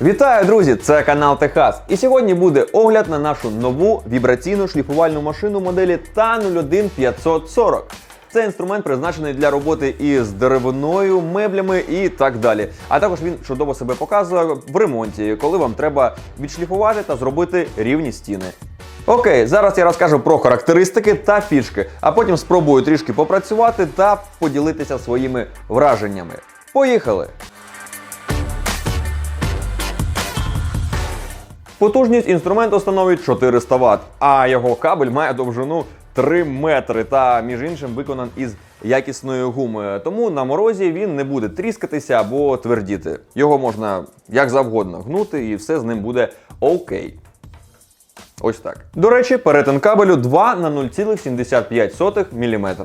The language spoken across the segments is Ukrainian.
Вітаю, друзі! Це канал Техас. І сьогодні буде огляд на нашу нову вібраційну шліфувальну машину моделі TA01 540. Це інструмент призначений для роботи із деревиною, меблями і так далі. А також він чудово себе показує в ремонті, коли вам треба відшліфувати та зробити рівні стіни. Окей, зараз я розкажу про характеристики та фішки, а потім спробую трішки попрацювати та поділитися своїми враженнями. Поїхали! Потужність інструменту становить 400 Вт, а його кабель має довжину 3 метри та, між іншим, виконан із якісної гуми. Тому на морозі він не буде тріскатися або твердіти. Його можна як завгодно гнути, і все з ним буде окей. Ось так. До речі, перетин кабелю 2 на 0,75 мм.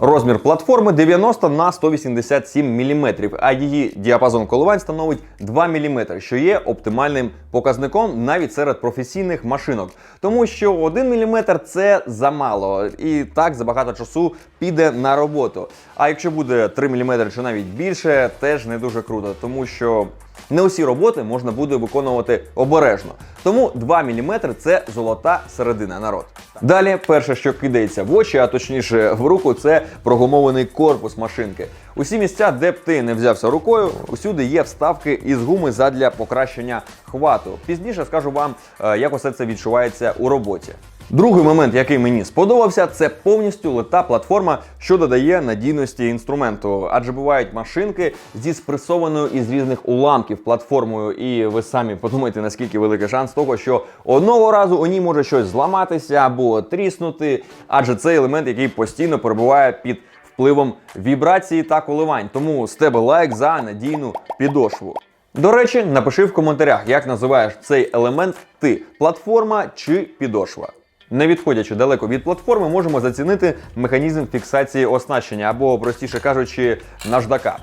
Розмір платформи 90 на 187 мм, а її діапазон коливань становить 2 мм, що є оптимальним показником навіть серед професійних машинок. Тому що 1 мм це замало, і так забагато часу піде на роботу. А якщо буде 3 мм чи навіть більше, теж не дуже круто, тому що не усі роботи можна буде виконувати обережно. Тому 2 мм це золота середина народ. Далі, перше, що кидається в очі, а точніше в руку, це прогумований корпус машинки. Усі місця, де б ти не взявся рукою, усюди є вставки із гуми задля покращення хвату. Пізніше скажу вам, е, як усе це відчувається у роботі. Другий момент, який мені сподобався, це повністю лита платформа, що додає надійності інструменту. Адже бувають машинки зі спресованою із різних уламків платформою, і ви самі подумайте, наскільки великий шанс того, що одного разу у ній може щось зламатися або тріснути, адже це елемент, який постійно перебуває під впливом вібрації та коливань. Тому з тебе лайк за надійну підошву. До речі, напиши в коментарях, як називаєш цей елемент ти платформа чи підошва. Не відходячи далеко від платформи, можемо зацінити механізм фіксації оснащення або, простіше кажучи, наждака.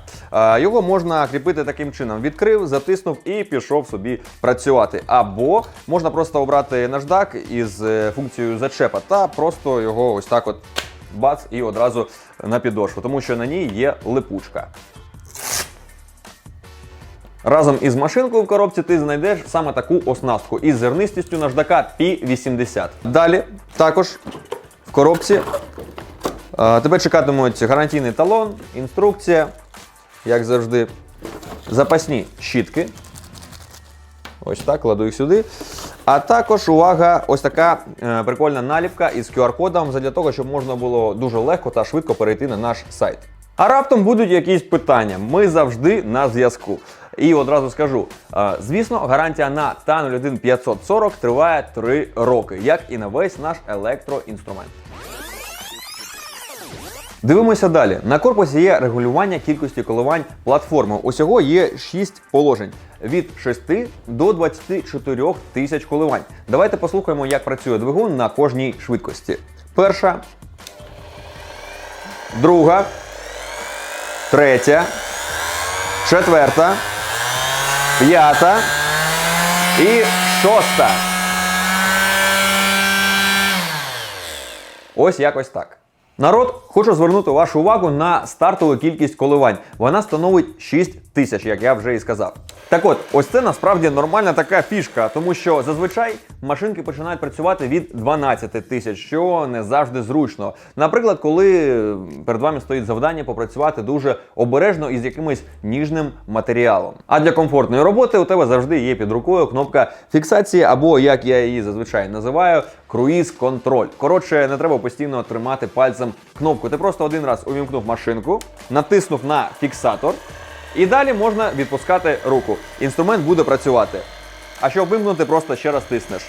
Його можна кріпити таким чином: відкрив, затиснув і пішов собі працювати. Або можна просто обрати наждак із е, функцією зачепа та просто його ось так от бац і одразу на підошву, тому що на ній є липучка. Разом із машинкою в коробці ти знайдеш саме таку оснастку із зернистістю наждака P80. Далі також в коробці е, тебе чекатимуть гарантійний талон, інструкція, як завжди, запасні щітки. Ось так, кладу їх сюди. А також увага, ось така е, прикольна наліпка із QR-кодом для того, щоб можна було дуже легко та швидко перейти на наш сайт. А раптом будуть якісь питання. Ми завжди на зв'язку. І одразу скажу: звісно, гарантія на TA01 540 триває 3 роки, як і на весь наш електроінструмент. Дивимося далі. На корпусі є регулювання кількості коливань платформи. Усього є 6 положень від 6 до 24 тисяч коливань. Давайте послухаємо, як працює двигун на кожній швидкості. Перша, друга, третя, четверта, п'ята і шоста. Ось якось так. Народ, хочу звернути вашу увагу на стартову кількість коливань. Вона становить 6 тисяч, як я вже і сказав. Так от, ось це насправді нормальна така фішка, тому що зазвичай машинки починають працювати від 12 тисяч, що не завжди зручно. Наприклад, коли перед вами стоїть завдання попрацювати дуже обережно із якимось ніжним матеріалом. А для комфортної роботи у тебе завжди є під рукою кнопка фіксації, або як я її зазвичай називаю, круїз контроль. Коротше, не треба постійно тримати пальцем кнопку. Ти просто один раз увімкнув машинку, натиснув на фіксатор. І далі можна відпускати руку. Інструмент буде працювати. А щоб вимкнути, просто ще раз тиснеш.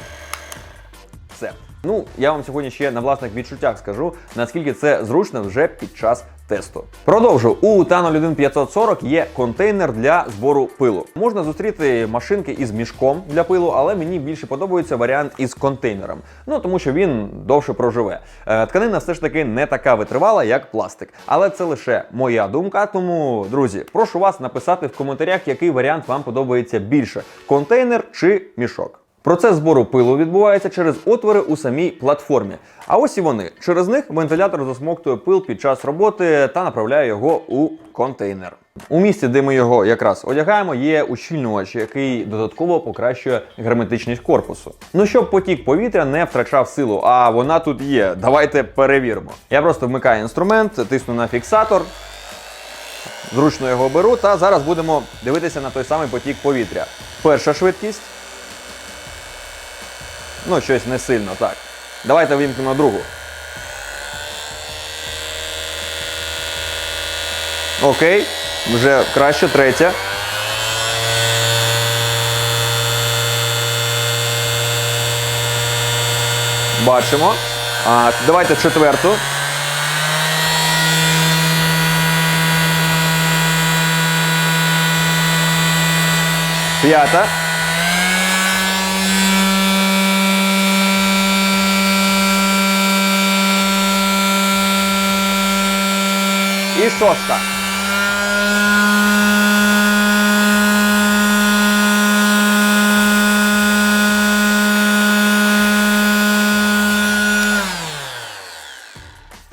Все. Ну, я вам сьогодні ще на власних відчуттях скажу, наскільки це зручно вже під час тесту. Продовжу. У TA01 540 є контейнер для збору пилу. Можна зустріти машинки із мішком для пилу, але мені більше подобається варіант із контейнером. Ну тому що він довше проживе. Е, Тканина все ж таки не така витривала, як пластик. Але це лише моя думка. Тому, друзі, прошу вас написати в коментарях, який варіант вам подобається більше: контейнер чи мішок. Процес збору пилу відбувається через отвори у самій платформі. А ось і вони. Через них вентилятор засмоктує пил під час роботи та направляє його у контейнер. У місці, де ми його якраз одягаємо, є ущільнювач, який додатково покращує герметичність корпусу. Ну щоб потік повітря не втрачав силу, а вона тут є. Давайте перевіримо. Я просто вмикаю інструмент, тисну на фіксатор, зручно його беру, та зараз будемо дивитися на той самий потік повітря. Перша швидкість. Ну, щось не сильно, так. Давайте вимкнемо другу. Окей, вже краще, третя. Бачимо. А, давайте четверту. П'ята. І.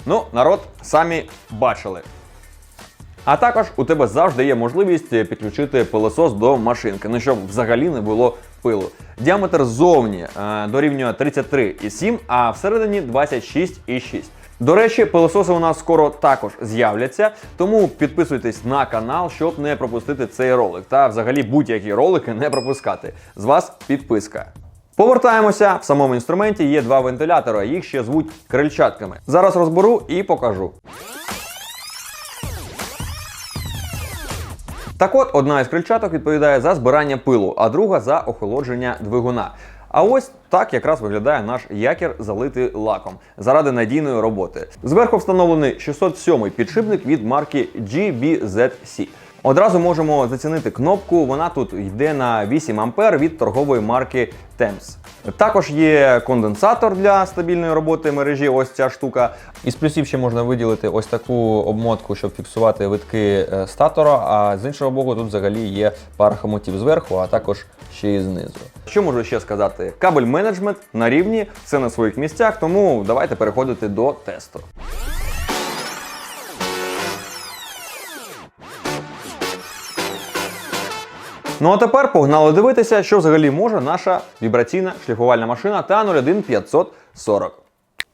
Ну, народ, самі бачили. А також у тебе завжди є можливість підключити пилосос до машинки, ну щоб взагалі не було пилу. Діаметр ззовні е, дорівнює 33,7, а всередині 26,6. До речі, пилососи у нас скоро також з'являться, тому підписуйтесь на канал, щоб не пропустити цей ролик. Та взагалі будь-які ролики не пропускати. З вас підписка. Повертаємося в самому інструменті. Є два вентилятори, їх ще звуть крильчатками. Зараз розберу і покажу. Так от, одна із крильчаток відповідає за збирання пилу, а друга за охолодження двигуна. А ось так якраз виглядає наш якір, залитий лаком заради надійної роботи. Зверху встановлений 607 підшипник від марки GBZC. Одразу можемо зацінити кнопку. Вона тут йде на 8 ампер від торгової марки Thames. Також є конденсатор для стабільної роботи мережі. Ось ця штука. Із плюсів ще можна виділити ось таку обмотку, щоб фіксувати витки е, статора. А з іншого боку, тут взагалі є пара хомутів зверху, а також ще і знизу. Що можу ще сказати? Кабель менеджмент на рівні, все на своїх місцях, тому давайте переходити до тесту. Ну а тепер погнали дивитися, що взагалі може наша вібраційна шліфувальна машина та 01540.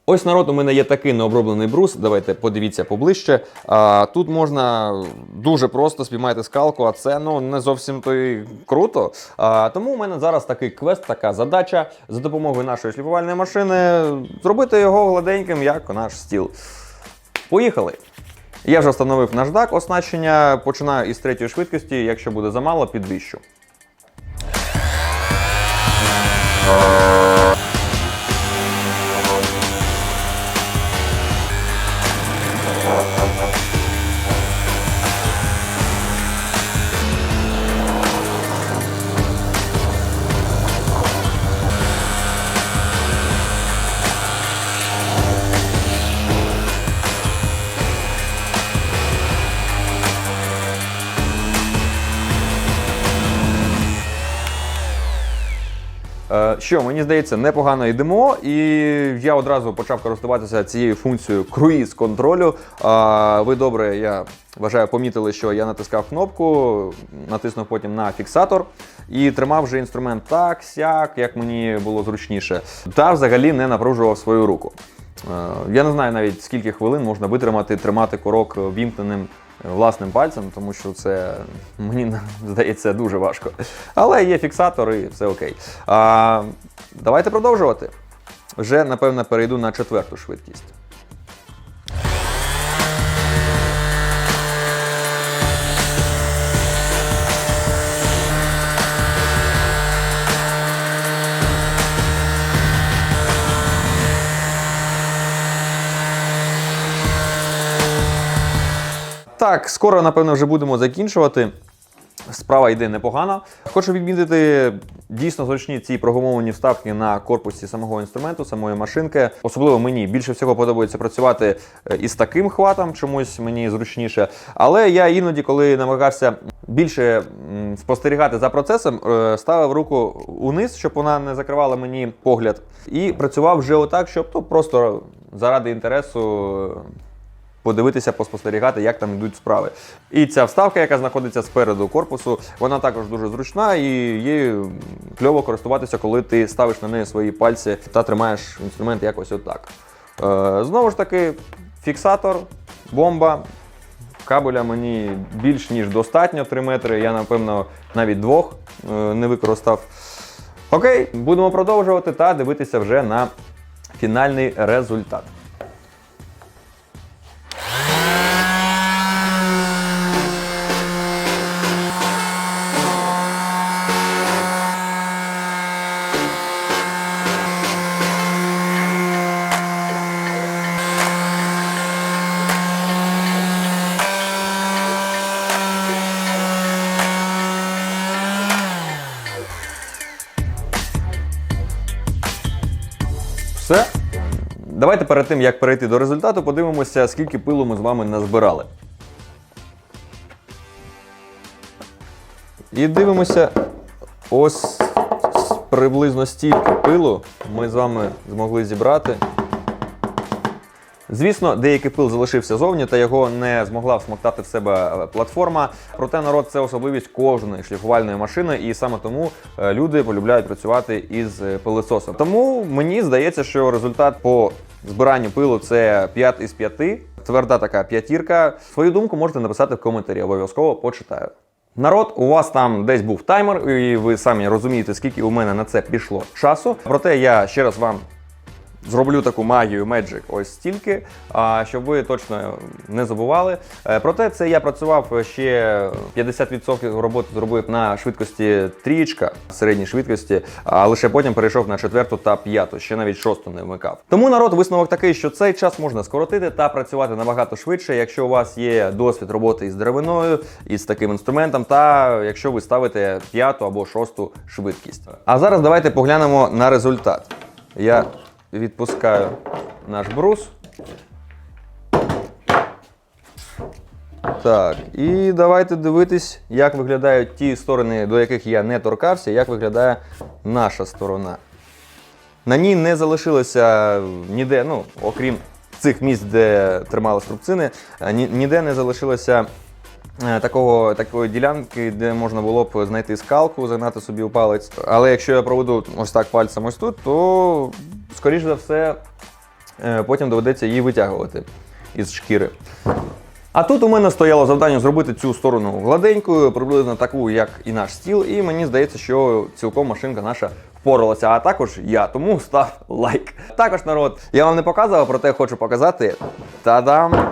Ось народ, у мене є такий необроблений брус. Давайте подивіться поближче. А, тут можна дуже просто спіймати скалку, а це ну не зовсім то й круто. А, тому у мене зараз такий квест, така задача за допомогою нашої шліфувальної машини зробити його гладеньким, як наш стіл. Поїхали! Я вже встановив наждак оснащення. Починаю із третьої швидкості. Якщо буде замало, підвищу. Що мені здається, непогано йдемо, і я одразу почав користуватися цією функцією круїз контролю. Ви добре, я вважаю, помітили, що я натискав кнопку, натиснув потім на фіксатор і тримав вже інструмент так, сяк, як мені було зручніше, та взагалі не напружував свою руку. Е, Я не знаю навіть скільки хвилин можна витримати, тримати курок вімкненим власним пальцем, тому що це мені здається дуже важко. Але є фіксатор і все окей. А, Давайте продовжувати. Вже, напевно, перейду на четверту швидкість. Так, скоро, напевно, вже будемо закінчувати. Справа йде непогано. Хочу відмітити дійсно зручні ці прогумовані вставки на корпусі самого інструменту, самої машинки. Особливо мені більше всього подобається працювати е, із таким хватом, чомусь мені зручніше. Але я іноді, коли намагався більше спостерігати за процесом, е, ставив руку униз, щоб вона не закривала мені погляд, і працював вже отак, щоб ну, просто заради інтересу. Подивитися, поспостерігати, як там йдуть справи. І ця вставка, яка знаходиться спереду корпусу, вона також дуже зручна і її кльово користуватися, коли ти ставиш на неї свої пальці та тримаєш інструмент якось отак. Е, знову ж таки, фіксатор, бомба. Кабеля мені більш ніж достатньо 3 метри. Я, напевно, навіть двох е, не використав. Окей, будемо продовжувати та дивитися вже на фінальний результат. Все. Давайте перед тим, як перейти до результату, подивимося, скільки пилу ми з вами назбирали. І дивимося, ось приблизно стільки пилу ми з вами змогли зібрати. Звісно, деякий пил залишився зовні, та його не змогла всмоктати в себе е, платформа. Проте народ це особливість кожної шліфувальної машини, і саме тому е, люди полюбляють працювати із е, пилисосом. Тому мені здається, що результат по збиранню пилу це 5 із 5. Тверда така п'ятірка. Свою думку можете написати в коментарі, обов'язково почитаю. Народ, у вас там десь був таймер, і ви самі розумієте, скільки у мене на це пішло часу. Проте я ще раз вам зроблю таку магію Magic ось стільки, щоб ви точно не забували. Е, Проте це я працював ще 50% роботи зробив на швидкості трієчка середній швидкості, а лише потім перейшов на четверту та п'яту, ще навіть шосту не вмикав. Тому народ висновок такий, що цей час можна скоротити та працювати набагато швидше, якщо у вас є досвід роботи із деревиною, із таким інструментом, та якщо ви ставите п'яту або шосту швидкість. А зараз давайте поглянемо на результат. Я відпускаю наш брус. Так, і давайте дивитись, як виглядають ті сторони, до яких я не торкався, як виглядає наша сторона. На ній не залишилося ніде, ну, окрім цих місць, де тримали струбцини, е, ніде не залишилося е, такого, такої ділянки, де можна було б знайти скалку, загнати собі у палець. Але якщо я проведу ось так пальцем ось тут, то, скоріш за все, е, потім доведеться її витягувати із шкіри. А тут у мене стояло завдання зробити цю сторону гладенькою, приблизно таку, як і наш стіл, і мені здається, що цілком машинка наша впоралася, а також я, тому став лайк. Також народ, я вам не показував, проте хочу показати. Та-дам!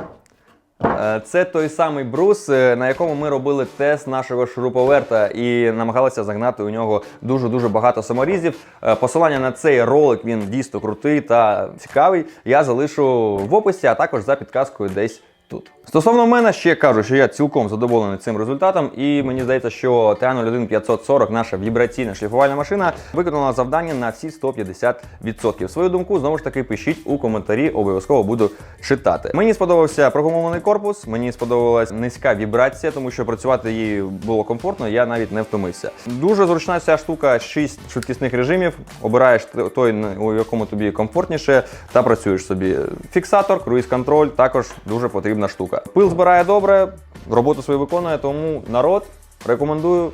Е, Це той самий брус, е, на якому ми робили тест нашого шуруповерта і намагалися загнати у нього дуже-дуже багато саморізів. Е, Посилання на цей ролик він дійсно крутий та цікавий. Я залишу в описі, а також за підказкою десь тут. Стосовно мене ще кажу, що я цілком задоволений цим результатом, і мені здається, що TA01 540, наша вібраційна шліфувальна машина, виконала завдання на всі 150%. Свою думку знову ж таки пишіть у коментарі, обов'язково буду читати. Мені сподобався прогумований корпус, мені сподобалась низька вібрація, тому що працювати її було комфортно, я навіть не втомився. Дуже зручна ця штука, 6 швидкісних режимів. Обираєш той, у якому тобі комфортніше, та працюєш собі. Фіксатор, круїз-контроль також дуже потрібна штука. Пил збирає добре, роботу свою виконує, тому народ рекомендую.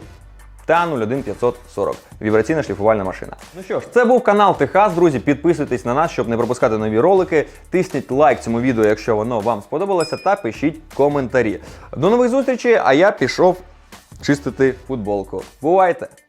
TA01 540. Вібраційна шліфувальна машина. Ну що ж, це був канал Техас, друзі. Підписуйтесь на нас, щоб не пропускати нові ролики. Тисніть лайк цьому відео, якщо воно вам сподобалося, та пишіть коментарі. До нових зустрічей, а я пішов чистити футболку. Бувайте!